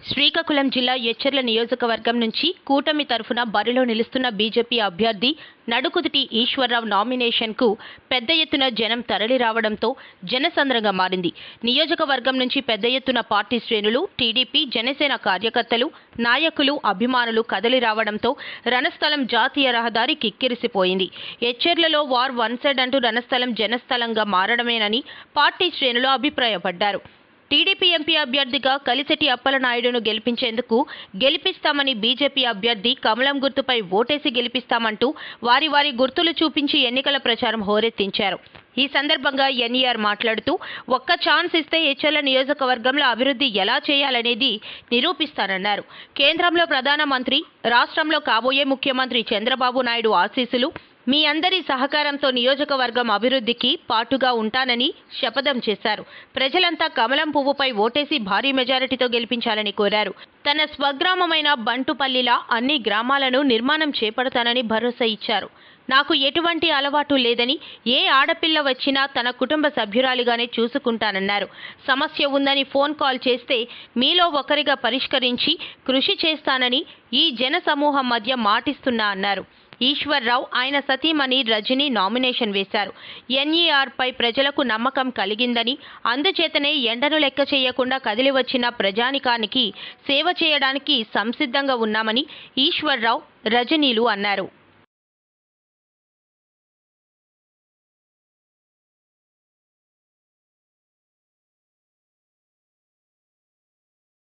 శ్రీకాకుళం జిల్లా ఎచ్చర్ల నియోజకవర్గం నుంచి కూటమి తరఫున బరిలో నిలుస్తున్న బీజేపీ అభ్యర్థి నడుకుదుటి ఈశ్వరరావు నామినేషన్కు పెద్ద ఎత్తున జనం తరలిరావడంతో జనసంద్రంగా మారింది. నియోజకవర్గం నుంచి పెద్ద ఎత్తున పార్టీ శ్రేణులు టీడీపీ జనసేన కార్యకర్తలు నాయకులు అభిమానులు కదలి రావడంతో రణస్థలం జాతీయ రహదారి కిక్కిరిసిపోయింది. ఎచ్చెర్లలో వార్ వన్ సైడ్ అంటూ రణస్థలం జనస్థలంగా మారడమేనని పార్టీ శ్రేణులు అభిప్రాయపడ్డారు. టీడీపీ ఎంపీ అభ్యర్థిగా కలిసెటి అప్పలనాయుడును గెలిపించేందుకు గెలిపిస్తామని బీజేపీ అభ్యర్థి కమలం గుర్తుపై ఓటేసి గెలిపిస్తామంటూ వారి వారి గుర్తులు చూపించి ఎన్నికల ప్రచారం హోరెత్తించారు. ఈ సందర్భంగా ఎన్ఈఆర్ మాట్లాడుతూ ఒక్క ఛాన్స్ ఇస్తే హెచ్ఎల్ నియోజకవర్గంలో అభివృద్ధి ఎలా చేయాలనేది నిరూపిస్తానన్నారు. కేంద్రంలో ప్రధానమంత్రి రాష్ట్రంలో కాబోయే ముఖ్యమంత్రి చంద్రబాబు నాయుడు ఆశీస్సులు మీ అందరి సహకారంతో నియోజకవర్గం అభివృద్ధికి పాటుగా ఉంటానని శపథం చేశారు. ప్రజలంతా కమలం పువ్వుపై ఓటేసి భారీ మెజారిటీతో గెలిపించాలని కోరారు. తన స్వగ్రామమైన బంటుపల్లిలా అన్ని గ్రామాలను నిర్మాణం చేపడతానని భరోసా ఇచ్చారు. నాకు ఎటువంటి అలవాటు లేదని ఏ ఆడపిల్ల వచ్చినా తన కుటుంబ సభ్యురాలిగానే చూసుకుంటానన్నారు. సమస్య ఉందని ఫోన్ కాల్ చేస్తే మీలో ఒకరిగా పరిష్కరించి కృషి చేస్తానని ఈ జన సమూహం మధ్య మాటిస్తున్నా అన్నారు. ఈశ్వర్రావు ఆయన సతీమణి రజని నామినేషన్ వేశారు. ఎన్ఈఆర్పై ప్రజలకు నమ్మకం కలిగిందని అందుచేతనే ఎండను లెక్క చేయకుండా కదిలి వచ్చిన ప్రజానికానికి సేవ చేయడానికి సంసిద్ధంగా ఉన్నామని ఈశ్వర్రావు రజనీలు అన్నారు.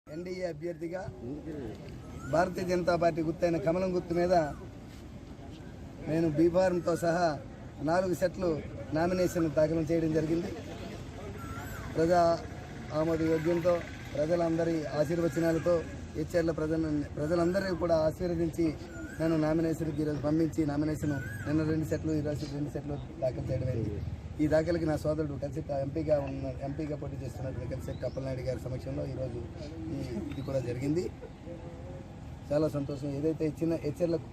ఎన్డీఏ అభ్యర్థిగా భారతీయ జనతా పార్టీ గుర్తైన కమలం గుర్తు మీద నేను బీఫార్మ్తో సహా నాలుగు సెట్లు నామినేషన్ దాఖలు చేయడం జరిగింది. ప్రజా ఆమోద యోగ్యంతో ప్రజలందరి ఆశీర్వచనాలతో హెచ్ఆర్ల ప్రజల ప్రజలందరినీ కూడా ఆశీర్వదించి నన్ను నామినేషన్కి ఈరోజు పంపించి నామినేషన్ నిన్న రెండు సెట్లు ఈరోజు రెండు సెట్లు దాఖలు చేయడం అయింది. ఈ దాఖలకి నా సోదరుడు కన్సెప్ట్ ఎంపీగా ఉన్న ఎంపీగా పోటీ చేస్తున్నటువంటి కన్సెప్ట్ కప్పలనాయుడు గారి సమక్షంలో ఈరోజు ఇది కూడా జరిగింది. చాలా సంతోషం. ఏదైతే ఇచ్చిన హెచ్చర్లకు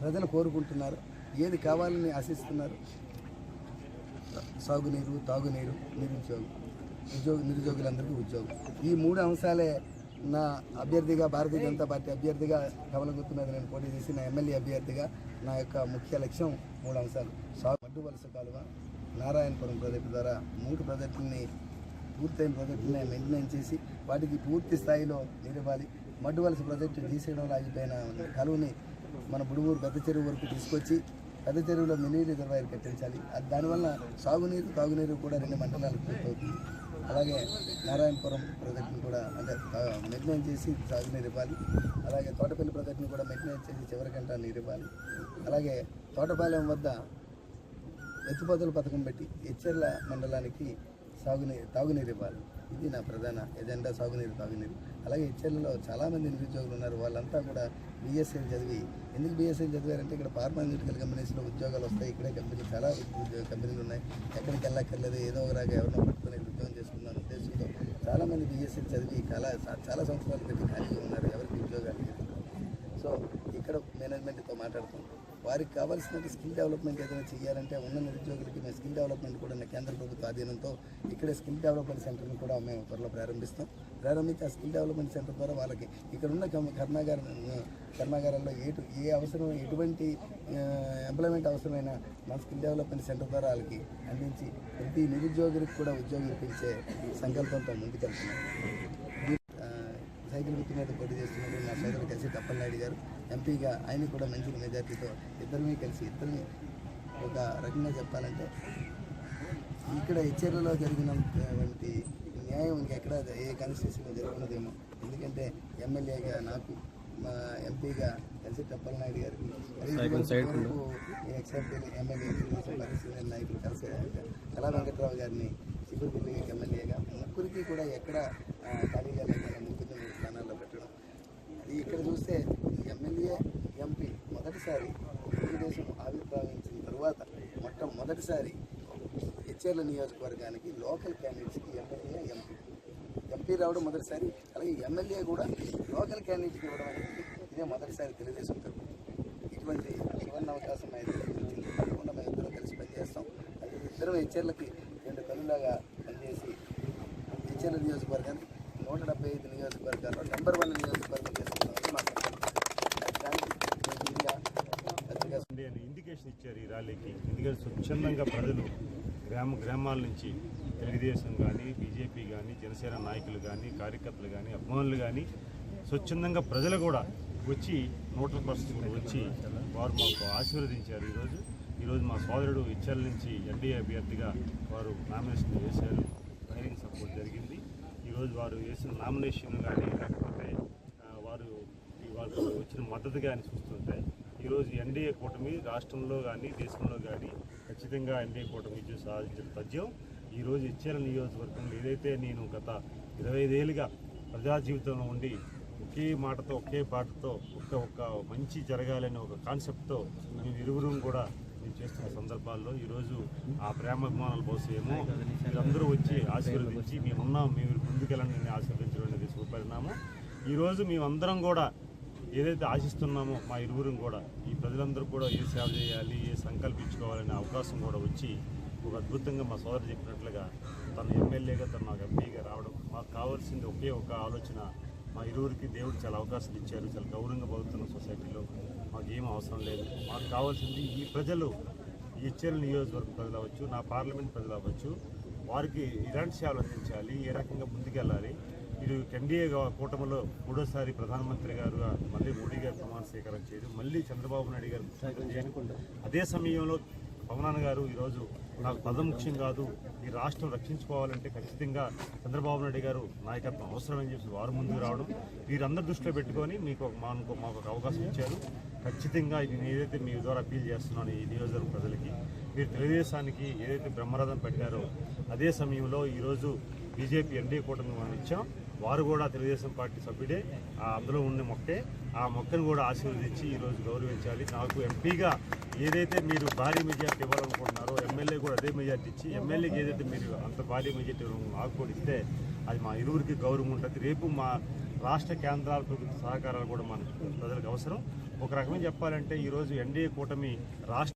ప్రజలు కోరుకుంటున్నారు. ఏది కావాలని ఆశిస్తున్నారు. సాగునీరు తాగునీరు నిరుద్యోగం ఉద్యోగ నిరుద్యోగులందరికీ ఉద్యోగం. ఈ మూడు అంశాలే నా అభ్యర్థిగా భారతీయ జనతా పార్టీ అభ్యర్థిగా కమల గుర్తు మీద నేను పోటీ చేసి నా ఎమ్మెల్యే అభ్యర్థిగా నా యొక్క ముఖ్య లక్ష్యం మూడు అంశాలు. సాగు మడ్డు వలస కాలువ నారాయణపురం ప్రాజెక్టు ద్వారా మూడు ప్రాజెక్టుల్ని పూర్తయిన ప్రాజెక్టుని మెయింటైన్ చేసి వాటికి పూర్తి స్థాయిలో నీరివ్వాలి మడ్డు వలస ప్రాజెక్టు తీసేయడంలో ఆగిపోయిన కలువుని మన బుడుమూరు పెద్ద చెరువు వరకు తీసుకొచ్చి పెద్ద చెరువులో మినీ రిజర్వాయర్ కట్టించాలి. అది దానివల్ల సాగునీరు తాగునీరు కూడా రెండు మండలాలకు పూర్తవుతుంది. అలాగే నారాయణపురం ప్రాజెక్టును కూడా అంటే మెయింటైన్ చేసి సాగునీరు ఇవ్వాలి. అలాగే తోటపల్లి ప్రాజెక్టును కూడా మెయింటైన్ చేసి చివరికంట నీరు ఇవ్వాలి. అలాగే తోటపాలెం వద్ద ఎత్తిపోతల పథకం పెట్టి హెచ్చెర్ల మండలానికి సాగునీరు తాగునీరు ఇవ్వాలి. ఇది నా ప్రధాన ఎజెండా సాగునీరు తాగునీరు. అలాగే హెచ్చెర్లలో చాలామంది నిరుద్యోగులు ఉన్నారు. వాళ్ళంతా కూడా బీఎస్ఎల్ చదివి. ఎందుకు బీఎస్ఎల్ చదివారంటే ఇక్కడ ఫార్మాన్యూటికల్ కంపెనీస్లో ఉద్యోగాలు వస్తాయి. ఇక్కడే కంపెనీ చాలా ఉద్యోగ కంపెనీలు ఉన్నాయి. ఎక్కడికి వెళ్ళక్కర్లేదు. ఏదో ఒక రాగా ఎవరినో పట్టుకొని ఉద్యోగం చేసుకున్నాను ఉద్దేశంతో చాలామంది బీఎస్ఎల్ చదివి చాలా చాలా సంవత్సరాలు పెట్టి ఖాళీగా ఉన్నారు. ఎవరికి ఉద్యోగాలు లేదు. సో ఇక్కడ మేనేజ్మెంట్తో మాట్లాడుతాం వారికి కావాల్సిన స్కిల్ డెవలప్మెంట్ ఏదైనా చేయాలంటే ఉన్న నిరుద్యోగులకి మేము స్కిల్ డెవలప్మెంట్ కూడా కేంద్ర ప్రభుత్వ ఆధీనంతో ఇక్కడ స్కిల్ డెవలప్మెంట్ సెంటర్ని కూడా మేము త్వరలో ప్రారంభిస్తాం. ప్రారంభించి ఆ స్కిల్ డెవలప్మెంట్ సెంటర్ ద్వారా వాళ్ళకి ఇక్కడ ఉన్న కర్మాగార కర్మాగారాల్లో ఎటు ఏ అవసరం ఎటువంటి ఎంప్లాయ్మెంట్ అవసరమైన మన స్కిల్ డెవలప్మెంట్ సెంటర్ ద్వారా వాళ్ళకి అందించి ప్రతి నిరుద్యోగులకు కూడా ఉద్యోగం ఇప్పించే సంకల్పంతో ముందుకెళ్తున్నాం. గుర్తు మీద పోటీ చేస్తున్నారు. నా సోదరుడు కలిసి తప్పలనాయుడు గారు ఎంపీగా ఆయన కూడా మంచి మెజార్టీతో ఇద్దరిని కలిసి ఇద్దరిని ఒక రకంగా చెప్పాలంటే ఇక్కడ హెచ్చరిలో జరిగినటువంటి న్యాయం ఇంకెక్కడ ఏ కాన్స్టిట్యూషన్లో జరుగుతున్నదేమో. ఎందుకంటే ఎమ్మెల్యేగా నాకు మా ఎంపీగా కలిసి తప్పలనాయుడు గారికి ఎక్సెప్ట్ ఎమ్మెల్యే పరిస్థితి నాయకులు కలిసి కళా వెంకట్రావు గారిని చిగురుపల్లి ఎమ్మెల్యేగా ముగ్గురికి కూడా ఎక్కడ ఖాళీగా లేకుండా ముగ్గురిని మూడు స్థానాల్లో పెట్టడం అది ఇక్కడ చూస్తే ఎమ్మెల్యే ఎంపీ మొదటిసారి తెలుగుదేశం ఆవిర్భావించిన తరువాత మొట్టమొదటిసారి హెచ్ఆర్ల నియోజకవర్గానికి లోకల్ క్యాండిడేట్స్కి ఎమ్మెల్యే ఎంపీ. ఎంపీ రావడం మొదటిసారి అలాగే ఎమ్మెల్యే కూడా లోకల్ క్యాండిడేట్కి ఇవ్వడం అనేది ఇదే మొదటిసారి తెలుగుదేశం తరపు ఇటువంటి సువర్ణ అవకాశం అయితే తప్పకుండా మేము ఇద్దరం కలిసి పనిచేస్తాం. అది ఇద్దరం హెచ్ఆర్లకి రెండు కనులాగా పనిచేసి హెచ్ఆర్ల నియోజకవర్గానికి నూట డెబ్బై ఐదు నియోజకవర్గాల్లో నెంబర్ వన్ నియోజకవర్గం చేస్తాం. ఇన్విటేషన్ ఇచ్చారు ఈ ర్యాలీకి. ఎందుకంటే స్వచ్ఛందంగా ప్రజలు గ్రామ గ్రామాల నుంచి తెలుగుదేశం కానీ బీజేపీ కానీ జనసేన నాయకులు కానీ కార్యకర్తలు కానీ అభిమానులు కానీ స్వచ్ఛందంగా ప్రజలు కూడా వచ్చి నూటల పరిస్థితులు వచ్చి వారు మాకు ఆశీర్వదించారు ఈరోజు. ఈరోజు మా సోదరుడు ఇచ్చల నుంచి ఎన్డీఏ అభ్యర్థిగా వారు నామినేషన్ వేశారు. బహిరంగ సపోర్ట్ జరిగింది. ఈరోజు వారు వేసిన నామినేషన్ కానీ లేకపోతే వారు వారు ఈ వచ్చిన మద్దతు కానీ ఈరోజు ఎన్డీఏ కూటమి రాష్ట్రంలో కానీ దేశంలో కానీ ఖచ్చితంగా ఎన్డీఏ కూటమి విజయం సాధించిన తథ్యం ఈరోజు ఇచ్చిన నియోజకవర్గంలో ఏదైతే నేను గత ఇరవై ఐదేళ్ళుగా ప్రజా జీవితంలో ఉండి ఒకే మాటతో ఒకే పాటతో ఒక్క ఒక్క మంచి జరగాలనే ఒక కాన్సెప్ట్తో మేము ఇరువురం కూడా మేము చేస్తున్న సందర్భాల్లో ఈరోజు ఆ ప్రేమాభిమానాల కోసం ఏమో మీరందరూ వచ్చి ఆశీర్వదించి మేమున్నాం మేము ముందుకెళ్ళండి ఆశీర్వదించడం అనేది శుభపరిణామం. ఈరోజు మేమందరం కూడా ఏదైతే ఆశిస్తున్నామో మా ఇరువురం కూడా ఈ ప్రజలందరూ కూడా ఏ సేవ చేయాలి ఏ సంకల్పించుకోవాలనే అవకాశం కూడా వచ్చి ఒక అద్భుతంగా మా సోదరు చెప్పినట్లుగా తన ఎమ్మెల్యేగా తను నాకు ఎంపీగా రావడం మాకు కావాల్సింది ఒకే ఒక ఆలోచన. మా ఇరువురికి దేవుడు చాలా అవకాశాలు ఇచ్చారు చాలా గౌరవంగా బతుకుతున్న సొసైటీలో మాకు ఏం అవసరం లేదు. మాకు కావాల్సింది ఈ ప్రజలు ఈ ఇచ్చేల నియోజకవర్గ ప్రజలు అవ్వచ్చు నా పార్లమెంట్ ప్రజలు అవ్వచ్చు వారికి ఎలాంటి సేవలు అందించాలి ఏ రకంగా ముందుకెళ్ళాలి మీరు ఎన్డీఏ కూటమిలో మూడోసారి ప్రధానమంత్రి గారుగా మళ్ళీ మోడీ గారు ప్రమాణ స్వీకారం చేయడం మళ్ళీ చంద్రబాబు నాయుడు గారు ముఖ్యమంత్రి అదే సమయంలో పవనాన్న గారు ఈరోజు నాకు పదం ముఖ్యం కాదు ఈ రాష్ట్రం రక్షించుకోవాలంటే ఖచ్చితంగా చంద్రబాబు నాయుడు గారు నాయకత్వం అవసరమని చెప్పి వారు ముందుకు రావడం. వీరందరి దృష్టిలో పెట్టుకొని మీకు మాకు మాకు ఒక అవకాశం ఇచ్చారు. ఖచ్చితంగా ఇది ఏదైతే మీ ద్వారా అప్పీల్ చేస్తున్నాను ఈ నియోజకవర్గ ప్రజలకి మీరు తెలుగుదేశానికి ఏదైతే బ్రహ్మరథం పెట్టారో అదే సమయంలో ఈరోజు బీజేపీ ఎన్డీఏ కూటమి మనం ఇచ్చాం. వారు కూడా తెలుగుదేశం పార్టీ సభ్యుడే. ఆ అందులో ఉన్న మొక్కే. ఆ మొక్కను కూడా ఆశీర్వదించి ఈరోజు గౌరవించాలి. నాకు ఎంపీగా ఏదైతే మీరు భారీ మెజార్టీ ఇవ్వాలనుకుంటున్నారో ఎమ్మెల్యే కూడా అదే మెజార్టీ ఇచ్చి ఎమ్మెల్యేకి ఏదైతే మీరు అంత భారీ మెజార్టీ నాకు కూడా ఇస్తే అది మా ఇరువురికి గౌరవం ఉంటుంది. రేపు మా రాష్ట్ర కేంద్రాల ప్రభుత్వ సహకారాలు కూడా మన ప్రజలకు అవసరం. ఒక రకమే చెప్పాలంటే ఈరోజు ఎన్డీఏ కూటమి రాష్ట్ర